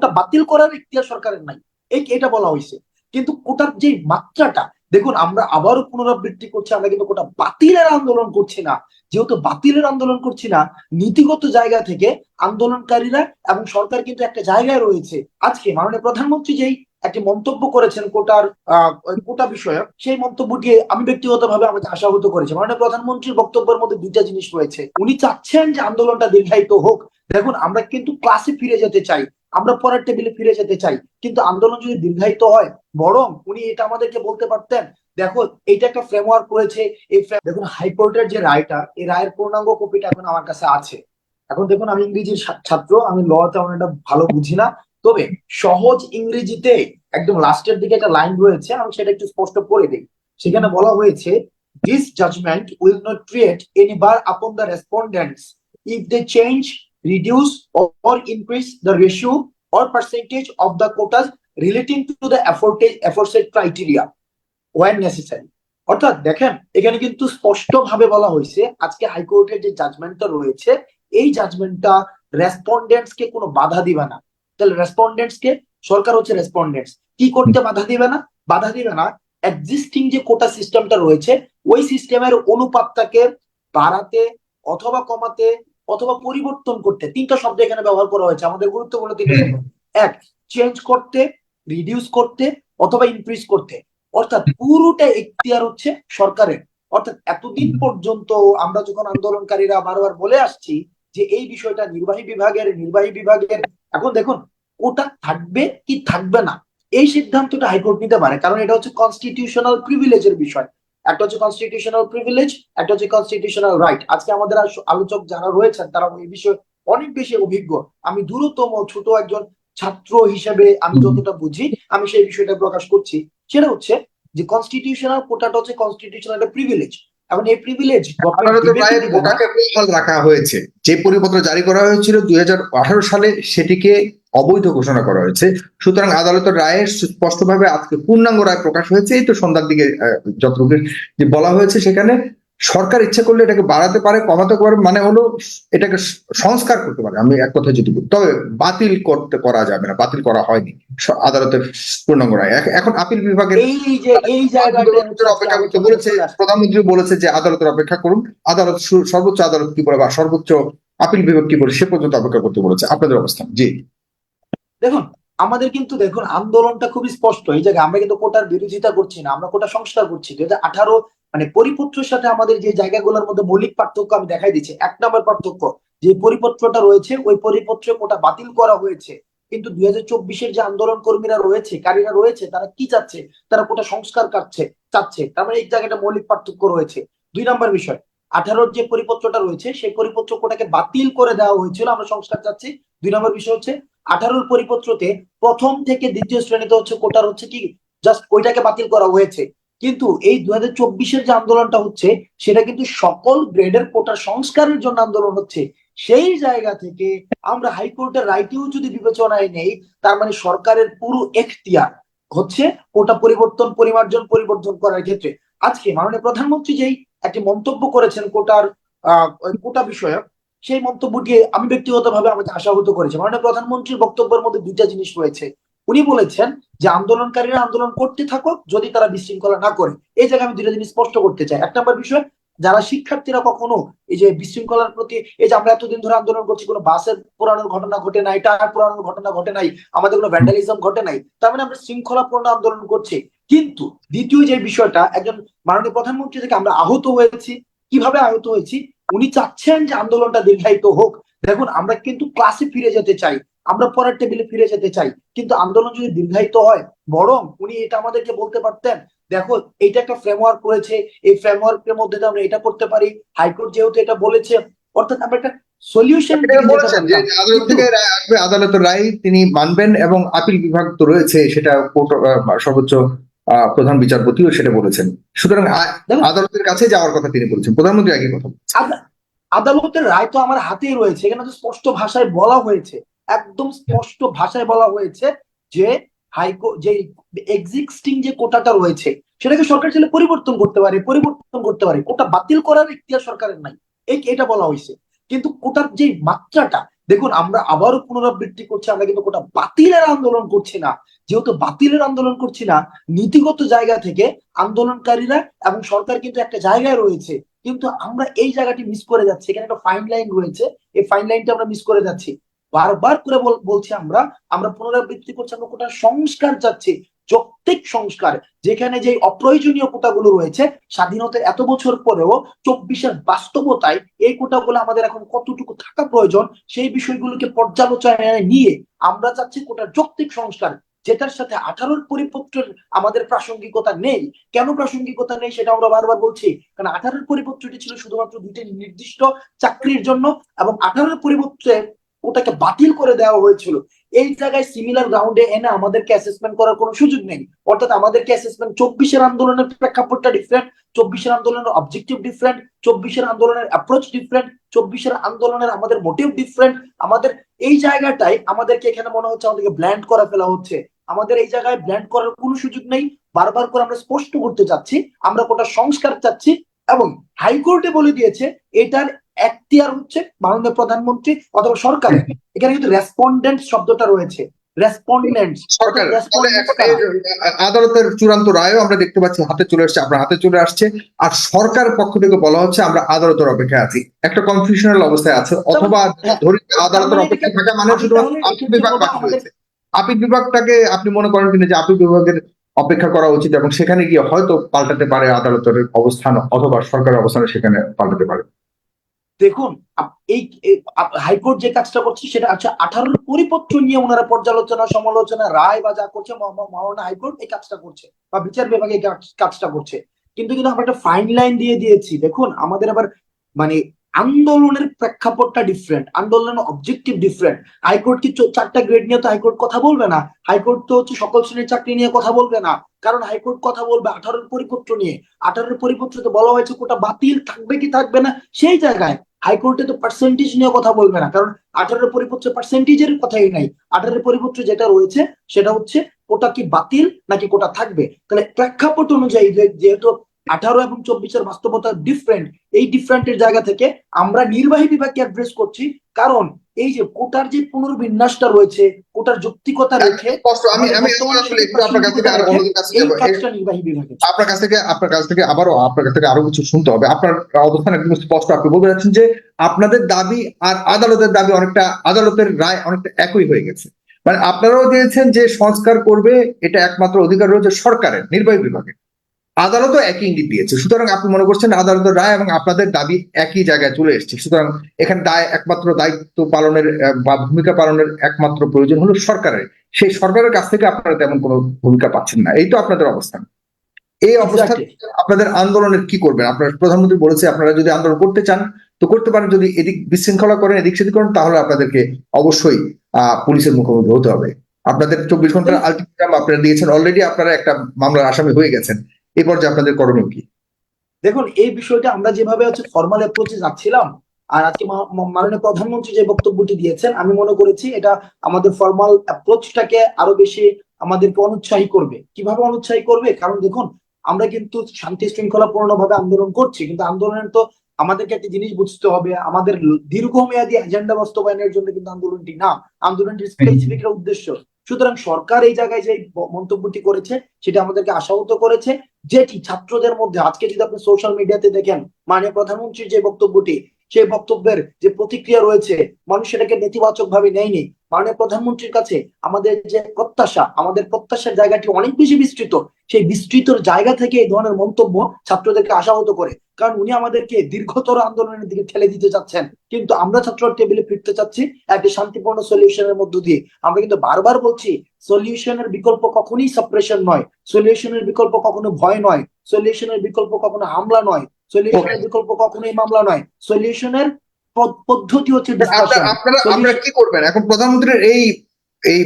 কোটা বাতিল করার ইখতিয়ার সরকারের নাই। এই এটা বলা হয়েছে। কিন্তু কোটার যে মাত্রাটা, দেখুন, আমরা আবারও পুনরাবৃত্তি করছি, আমরা কিন্তু কোটা বাতিলের আন্দোলন করছি না। যেহেতু বাতিলের আন্দোলন করছি না, নীতিগত জায়গা থেকে আন্দোলনকারীরা এবং সরকার কিন্তু একটা জায়গায় রয়েছে। আজকে মাননীয় প্রধানমন্ত্রী যেই একটি মন্তব্য করেছেন কোটার কোটা বিষয়ক, সেই মন্তব্যটি আমি ব্যক্তিগতভাবে আমাকে আশাহত করেছি। মাননীয় প্রধানমন্ত্রীর বক্তব্যের মধ্যে দুইটা জিনিস রয়েছে। উনি চাচ্ছেন যে আন্দোলনটা দীর্ঘায়িত হোক। দেখুন, আমরা কিন্তু ক্লাসে ফিরে যেতে চাই। আমরা পরের টেবিলে ফিরে যেতে চাই। কিন্তু আন্দোলন যদি দীর্ঘায়িত হয়, বরং উনি এটা আমাদেরকে বলতে পারতেন, দেখো, এইটা একটা ফ্রেমওয়ার্ক করেছে, এই দেখুন, হাইকোর্টের যে রায়টা, এই রায়ের পূর্ণাঙ্গ কপিটা এখন আমার কাছে আছে। এখন দেখুন, আমি ইংরেজির ছাত্র, আমি ল তেমন একটা ভালো বুঝি না। তবে সহজ ইংরেজিতে একদম লাস্টের দিকে একটা লাইন রয়েছে, আমি সেটা একটু স্পষ্ট করে দিই। সেখানে বলা হয়েছে this judgment will not create any bar upon the respondents if they change reduce or, or increase the ratio or percentage of the quotas relating to the aforesaid criteria when necessary. অর্থাৎ দেখেন এখানে কিন্তু স্পষ্ট ভাবে বলা হয়েছে আজকে হাইকোর্টের যে জাজমেন্টটা রয়েছে এই জাজমেন্টটা রেসপন্ডেন্টস কে কোনো বাধা দিবে না। তাহলে রেসপন্ডেন্টস কে সরকার হচ্ছে রেসপন্ডেন্টস কি করতে বাধা দিবে না? বাধা দিবে না এক্সিস্টিং যে কোটা সিস্টেমটা রয়েছে ওই সিস্টেমের অনুপাতটাকে বাড়াতে অথবা কমাতে অথবা পরিবর্তন করতে। তিনটা শব্দ এখানে ব্যবহার করা হয়েছে। আমাদের গুরুত্বপূর্ণ তিনটা শব্দ। এক চেঞ্জ করতে রিডিউস করতে অথবা ইনক্রিজ করতে। অর্থাৎ পুরোটা এখতিয়ার হচ্ছে সরকারের। অর্থাৎ এতদিন পর্যন্ত আমরা যখন আন্দোলনকারীরা বারবার বলে আসছি যে এই বিষয়টা নির্বাহী বিভাগের নির্বাহী বিভাগের এখন দেখুন ওটা থাকবে কি থাকবে না? এই সিদ্ধান্তটা হাইকোর্ট নিতে পারে। কারণ এটা হচ্ছে কনস্টিটিউশনাল প্রিভিলেজের বিষয়। একটা হচ্ছে কনস্টিটিউশনাল প্রিভিলেজ একটা হচ্ছে কনস্টিটিউশনাল রাইট আজকে আমাদের আলোচক যারা রয়েছেন তারা এই বিষয়ে অনেক বেশি অভিজ্ঞ। আমি দূরতম ছোট একজন ছাত্র হিসেবে আমি যতটা বুঝি আমি সেই বিষয়টা প্রকাশ করছি। সেটা হচ্ছে যে কনস্টিটিউশনাল কোটাটা হচ্ছে কনস্টিটিউশনাল একটা প্রিভিলেজ এখন এই প্রিভিলেজ আদালত রায়ের রাখা হয়েছে। যে পরিপত্র জারি করা হয়েছিল দুই হাজার আঠারো সালে সেটিকে অবৈধ ঘোষণা করা হয়েছে। সুতরাং আদালতের রায়ে স্পষ্টভাবে আজকে পূর্ণাঙ্গ রায় প্রকাশ হয়েছে। এই তো সন্ধ্যার দিকে যতটুকু বলা হয়েছে সেখানে সরকার ইচ্ছা করলে এটাকে বাড়াতে পারে কমাতে পারে মানে হলো এটাকে সংস্কার করতে পারে। আমি এক কথা যদি বলি তবে বাতিল করতে করা যাবে না বাতিল করা হয়নি। আদালতের পূর্ণাঙ্গ রায়। এখন আপিল বিভাগের এই অপেক্ষা করতে বলেছে প্রধানমন্ত্রী বলেছে যে আদালতের অপেক্ষা করুন। আদালত সর্বোচ্চ আদালত কি বলে বা সর্বোচ্চ আপিল বিভাগ কি বলে সে পর্যন্ত অপেক্ষা করতে বলেছে। আপনাদের অবস্থান জি। দেখুন আমাদের কিন্তু দেখুন আন্দোলনটা খুবই স্পষ্ট। এই জায়গায় আমরা কিন্তু কোটার বিরোধিতা করছি না আমরা কোটা সংস্কার করছি। দুই হাজার আঠারো মানে পরিপত্রের সাথে আমাদের যে জায়গাগুলোর মধ্যে মৌলিক পার্থক্য আমি দেখাই দিচ্ছি। এক নম্বর পার্থক্য, যে পরিপত্রটা রয়েছে, ওই পরিপত্রে কোটা বাতিল করা হয়েছে। কিন্তু দুই হাজার চব্বিশের যে আন্দোলন কর্মীরা রয়েছে, কারীরা রয়েছে, তারা কি চাচ্ছে? তারা কোটা সংস্কার কাটছে, চাচ্ছে। তার মানে এই জায়গাটা মৌলিক পার্থক্য রয়েছে। দুই নম্বর বিষয়, আঠারোর যে পরিপত্রটা রয়েছে, সেই পরিপত্র কোটাকে বাতিল করে দেওয়া হয়েছিল, আমরা সংস্কার চাচ্ছি। দুই নম্বর বিষয় হচ্ছে, আঠারোর পরিপত্রতে প্রথম থেকে দ্বিতীয় শ্রেণীতে হচ্ছে কোটার হচ্ছে কি জাস্ট ওইটাকে বাতিল করা হয়েছে। কিন্তু এই দু হাজার চব্বিশের যে আন্দোলনটা হচ্ছে, সেটা কিন্তু সকল গ্রেডের কোটার সংস্কারের জন্য আন্দোলন হচ্ছে। সেই জায়গা থেকে আমরা হাইকোর্টের রাইটেও যদি বিবেচনায় নেই, তার মানে সরকারের পুরো এখতিয়ার হচ্ছে কোটা পরিবর্তন, পরিমার্জন পরিবর্তন করার ক্ষেত্রে। আজকে মাননীয় প্রধানমন্ত্রী যেই একটি মন্তব্য করেছেন কোটার কোটা বিষয়ক, সেই মন্তব্যটি আমি ব্যক্তিগতভাবে আমাকে আশাহত করেছে। মাননীয় প্রধানমন্ত্রীর বক্তব্যের মধ্যে দুইটা জিনিস রয়েছে। উনি বলেছেন যে আন্দোলনকারীরা আন্দোলন করতে থাকুক, যদি তারা বিশৃঙ্খলা না করে। এই জায়গায় আমি দুইটা জিনিস স্পষ্ট করতে চাই। এক নম্বর বিষয়, যারা শিক্ষার্থীরা কখনো এই যে বিশৃঙ্খলার প্রতি, এই যে আমরা এতদিন ধরে আন্দোলন করছি, কোনো বাসের পুরানোর ঘটনা ঘটে নাই, টায়ার পুরানোর ঘটনা ঘটে নাই, আমাদের কোনো ভ্যান্ডালিজম ঘটে নাই, তার মানে আমরা শৃঙ্খলাপূর্ণ আন্দোলন করছি। কিন্তু দ্বিতীয় যে বিষয়টা, একজন মাননীয় প্রধানমন্ত্রী থেকে আমরা আহত হয়েছি। কীভাবে আহত হয়েছি? উনি চাচ্ছেন যে আন্দোলনটা দীর্ঘায়িত হোক। দেখুন, আমরা কিন্তু ক্লাসে ফিরে যেতে চাই। আমরা পরের টেবিলে ফিরে যেতে চাই। কিন্তু আন্দোলন যদি দীর্ঘায়িত হয় বরং উনি এটা আমাদেরকে বলতে পারতেন দেখো এইটা একটা ফ্রেমওয়ার্ক করেছে এই ফ্রেমওয়ার্কের মধ্যে আমরা এটা করতে পারি হাইকোর্ট যেহেতু এটা বলেছে অর্থাৎ আমরা একটা সলিউশন বলেছেন যে আদালত থেকে আসবে আদালতের রায় তিনি মানবেন এবং আপিল বিভাগ তো রয়েছে সেটা কোর্ট সর্বোচ্চ আহ, প্রধান বিচারপতিও সেটা বলেছেন। সুতরাং আদালতের কাছে যাওয়ার কথা তিনি বলেছেন। প্রধানমন্ত্রী একই কথা। আদালতের রায় তো আমার হাতেই রয়েছে এখানে তো স্পষ্ট ভাষায় বলা হয়েছে। একদম স্পষ্ট ভাষায় বলা হয়েছে যে হাইকো, যে এক্সিস্টিং যে কোটাটা রয়েছে, সেটাকে সরকার চাইলে পরিবর্তন করতে পারে, পরিবর্তন করতে পারে। কোটা বাতিল করার ইখতিয়ার সরকারের নাই। এই এটা বলা হয়েছে। কিন্তু কোটার যে মাত্রাটা, দেখুন, আমরা আবারও পুনরাবৃত্তি করছি, আমরা কিন্তু কোটা বাতিলের আন্দোলন করছি না। যেহেতু বাতিলের আন্দোলন করছি না, নীতিগত জায়গা থেকে আন্দোলনকারীরা এবং সরকার কিন্তু একটা জায়গায় রয়েছে। কিন্তু আমরা এই জায়গাটি মিস করে যাচ্ছি। এখানে একটা ফাইন লাইন রয়েছে। এই ফাইন লাইনটা আমরা মিস করে যাচ্ছি। বারবার করে বল- বলছি আমরা আমরা পুনরাবৃত্তি করছি, আমরা কোটা সংস্কার চাচ্ছি, যৌক্তিক সংস্কার, যেখানে যে অপ্রয়োজনীয় কোটাগুলো রয়েছে, স্বাধীনতা এত বছর পরেও চব্বিশের বাস্তবতায় এই কোটাগুলো আমাদের এখন কতটুকু থাকা প্রয়োজন, সেই বিষয়গুলোকে পর্যালোচনায় নিয়ে আমরা চাচ্ছি কোটার যৌক্তিক সংস্কার, যেটার সাথে আঠারোর পরিপত্রের আমাদের প্রাসঙ্গিকতা নেই। কেন প্রাসঙ্গিকতা নেই সেটা আমরা বারবার বলছি, কারণ আঠারোর পরিপত্রটি ছিল শুধুমাত্র দুইটি নির্দিষ্ট চাকরির জন্য এবং আঠারোর পরিপত্রে ওটাকে বাতিল করে দেওয়া হয়েছিল। এই জায়গায় সিমিলার গ্রাউন্ডে এনে আমাদেরকে অ্যাসেসমেন্ট করার কোনো সুযোগ নেই। অর্থাৎ আমাদেরকে অ্যাসেসমেন্ট চব্বিশের আন্দোলনের প্রেক্ষাপটটা ডিফারেন্ট চব্বিশের আন্দোলনের অবজেক্টিভ ডিফারেন্ট চব্বিশের আন্দোলনের অ্যাপ্রোচ ডিফারেন্ট চব্বিশের আন্দোলনের আমাদের মোটিভ ডিফারেন্ট আমাদের এই জায়গাটাই আমাদেরকে এখানে মনে হচ্ছে আমাদেরকে ব্ল্যান্ড করা ফেলা হচ্ছে। আমাদের এই জায়গায় ব্ল্যান্ড করার কোনো সুযোগ নেই। বারবার করে আমরা স্পষ্ট করতে চাচ্ছি, আমরা কোটা সংস্কার চাচ্ছি এবং হাইকোর্টে বলে দিয়েছে, এটার এখতিয়ার হচ্ছে মাননীয় প্রধানমন্ত্রী অথবা সরকারের। এখানে কিন্তু রেসপন্ডেন্ট শব্দটা রয়েছে। সরকার আদালতের চূড়ান্ত রায়ও আমরা দেখতে পাচ্ছি হাতে চলে আসছে আপনার হাতে চলে আসছে। আর সরকার পক্ষ থেকে বলা হচ্ছে আমরা আদালতের অপেক্ষায় আছি। একটা কনফিউশনাল অবস্থায় আছে অথবা ধরি আদালতের অপেক্ষায় থাকা মানে শুধুমাত্র আপিল বিভাগ বাকি রয়েছে আপিল বিভাগটাকে আপনি মনে করেন কিনা যে আপিল বিভাগের অপেক্ষা করা উচিত এবং সেখানে গিয়ে হয়তো পাল্টাতে পারে আদালতের অবস্থান অথবা সরকারের অবস্থান সেখানে পাল্টাতে পারে। দেখুন এই হাইকোর্ট যে কাজটা করছে সেটা আছে আঠারোর পরিপত্র নিয়ে ওনারা পর্যালোচনা, সমালোচনা, রায় বা যা করছে মহা- মহা- হাইকোর্ট এই কাজটা করছে বা বিচার বিভাগে কাজটা করছে। কিন্তু কিন্তু আমরা একটা ফাইন লাইন দিয়ে দিয়েছি। দেখুন, আমাদের আবার মানে আন্দোলনের প্রেক্ষাপটটা ডিফারেন্ট আন্দোলনের অবজেক্টিভ ডিফারেন্ট হাইকোর্ট কি চারটা গ্রেড নিয়ে তো হাইকোর্ট কথা বলবে না? হাইকোর্ট তো হচ্ছে সকল শ্রেণির চাকরি নিয়ে কথা বলবে না। কারণ হাইকোর্ট কথা বলবে আঠারোর পরিপত্র নিয়ে। আঠারোর পরিপত্রতে বলা হয়েছে কোটা বাতিল থাকবে কি থাকবে না সেই জায়গায় হাইকোর্টে তো পার্সেন্টেজ নিয়ে কথা বলবে না, কারণ আঠারোর পরিপত্রে পার্সেন্টেজের কথাই নাই। আঠারোর পরিপত্রে যেটা রয়েছে, সেটা হচ্ছে ওটা কি বাতিল নাকি কোটা থাকবে? তাহলে প্রেক্ষাপট অনুযায়ী যেহেতু আঠারো এবং চব্বিশের বাস্তবতা ডিফারেন্ট এই ডিফারেন্টের জায়গা থেকে আমরা নির্বাহী বিভাগকে অ্যাড্রেস করছি। কারণ এই যে কোটার যে পুনর্বিন্যাসটা রয়েছে কোটার যৌক্তিকতা রেখে আমি আমি আসলে একটু আপনার কাছ থেকে আর কাছে যাব নির্বাহী বিভাগের আপনার কাছ থেকে আপনার কাছ থেকে আবারও আপনার কাছ থেকে আরও কিছু শুনতে হবে। আপনার অবস্থান একদম স্পষ্ট আপনি বলতে যাচ্ছেন যে আপনাদের দাবি আর আদালতের দাবি অনেকটা আদালতের রায় অনেকটা একই হয়ে গেছে। মানে আপনারাও দিয়েছেন যে সংস্কার করবে এটা একমাত্র অধিকার রয়েছে সরকারের নির্বাহী বিভাগে আদালতও একই ইঙ্গিত দিয়েছে। সুতরাং আপনি মনে করছেন আদালতের রায় এবং আপনাদের দাবি একই জায়গায় চলে এসেছে। সুতরাং এখানে দায় একমাত্র দায়িত্ব পালনের বা ভূমিকা পালনের একমাত্র প্রয়োজন হলো সরকারের। সেই সরকারের কাছ থেকে আপনারা তেমন কোনো ভূমিকা পাচ্ছেন না। এই তো আপনাদের অবস্থান। এই Exactly. আপনাদের আন্দোলনের কি করবেন? আপনার প্রধানমন্ত্রী বলেছে আপনারা যদি আন্দোলন করতে চান তো করতে পারেন। যদি এদিক বিশৃঙ্খলা করেন এদিক সেদিক করেন তাহলে আপনাদেরকে অবশ্যই আহ পুলিশের মুখোমুখি হতে হবে। আপনাদের চব্বিশ ঘণ্টার আলটিমেটাম আপনারা দিয়েছেন। অলরেডি আপনারা একটা মামলার আসামি হয়ে গেছেন। এই পর্যায়ে আপনাদের করণীয় কি? দেখুন এই বিষয়টা আমরা যেভাবে হচ্ছে ফর্মাল অ্যাপ্রোচে যাচ্ছিলাম আর আজকে মাননীয় প্রধানমন্ত্রী যে বক্তব্যটি দিয়েছেন আমি মনে করেছি এটা আমাদের ফর্মাল অ্যাপ্রোচটাকে আরও বেশি আমাদেরকে অনুৎসাহী করবে। কীভাবে অনুৎসাহী করবে? কারণ দেখুন আমরা কিন্তু শান্তি শৃঙ্খলাপূর্ণ ভাবে আন্দোলন করছি কিন্তু আন্দোলনের তো আমাদেরকে একটা জিনিস বুঝতে হবে আমাদের দীর্ঘমেয়াদী এজেন্ডা বাস্তবায়নের জন্য কিন্তু আন্দোলনটি না। আন্দোলনটির স্পেসিফিক উদ্দেশ্য। সুতরাং সরকার এই জায়গায় যে মন্তব্যটি করেছে, সেটা আমাদেরকে আশাহত করেছে। যেটি ছাত্রদের মধ্যে, আজকে যদি আপনি সোশ্যাল মিডিয়াতে দেখেন, মাননীয় প্রধানমন্ত্রীর যে বক্তব্যটি সেই বক্তব্যের যে প্রতিক্রিয়া রয়েছে, মানুষ সেটাকে নেতিবাচক ভাবে নেয়নি। মাননীয় প্রধানমন্ত্রীর কাছে আমাদের যে প্রত্যাশা, আমাদের প্রত্যাশার জায়গাটি অনেক বেশি বিস্তৃত। সেই বিস্তৃত জায়গা থেকে এই ধরনের মন্তব্য ছাত্রদেরকে আশাহত করে। কারণ উনি আমাদেরকে দীর্ঘতর আন্দোলনের দিকে ঠেলে দিতে চাচ্ছেন। কিন্তু আমরা ছাত্র টেবিলে ফিরতে চাচ্ছি একটি শান্তিপূর্ণ সলিউশনের মধ্য দিয়ে। আমরা কিন্তু বারবার বলছি সলিউশনের বিকল্প কখনোই সাপ্রেশন নয়। সলিউশনের বিকল্প কখনো ভয় নয়। সলিউশনের বিকল্প কখনো হামলা নয়। সলিউশনের বিকল্প কখনোই মামলা নয়। সলিউশনের পদ্ধতি হচ্ছে আপনারা কি করবেন? এখন প্রধানমন্ত্রীর এই এই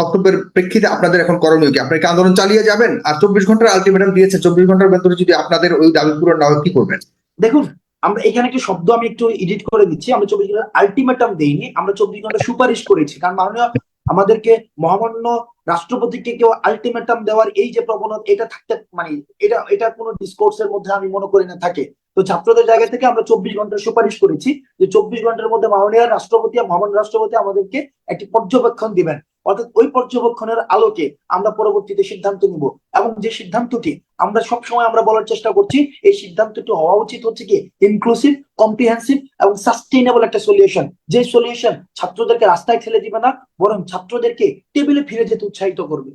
বক্তব্যের প্রেক্ষিতে আপনাদের এখন করণীয় কি? আপনারা কি আন্দোলন চালিয়ে যাবেন? আর চব্বিশ ঘণ্টার আলটিমেটাম দিয়েছে। চব্বিশ ঘণ্টার ভেতরে যদি আপনাদের ওই দাবি পূরণ না হয় কি করবেন? দেখুন আমরা এখানে একটা শব্দ আমি একটু এডিট করে দিচ্ছি। আমরা চব্বিশ ঘণ্টা আলটিমেটাম দেইনি। আমরা চব্বিশ ঘণ্টা সুপারিশ করেছি। কারণ মাননীয় আমাদেরকে মহামান্য রাষ্ট্রপতিকে কেউ আলটিমেটাম দেওয়ার এই যে প্রবণতা, এটা থাকতে মানে এটা এটা কোনো ডিসকোর্সের মধ্যে আমি মনে করি না থাকে। তো ছাত্রদের জায়গা থেকে আমরা চব্বিশ ঘণ্টার সুপারিশ করেছি যে চব্বিশ ঘণ্টার মধ্যে মাননীয় রাষ্ট্রপতি মহামান্য রাষ্ট্রপতি আমাদেরকে একটি পর্যবেক্ষণ দিবেন। অর্থাৎ ওই পর্যবেক্ষণের আলোকে আমরা পরবর্তীতে সিদ্ধান্ত নিব এবং যে সিদ্ধান্তটি আমরা সব সময় আমরা বলার চেষ্টা করছি, এই সিদ্ধান্তটি হওয়া উচিত হচ্ছে কি ইনক্লুসিভ কম্প্রিহেন্সিভ এবং সাস্টেইনেবল একটা সলিউশন যে সলিউশন ছাত্রদেরকে রাস্তায় ঠেলে দিবে না, বরং ছাত্রদেরকে টেবিলে ফিরে যেতে উৎসাহিত করবে।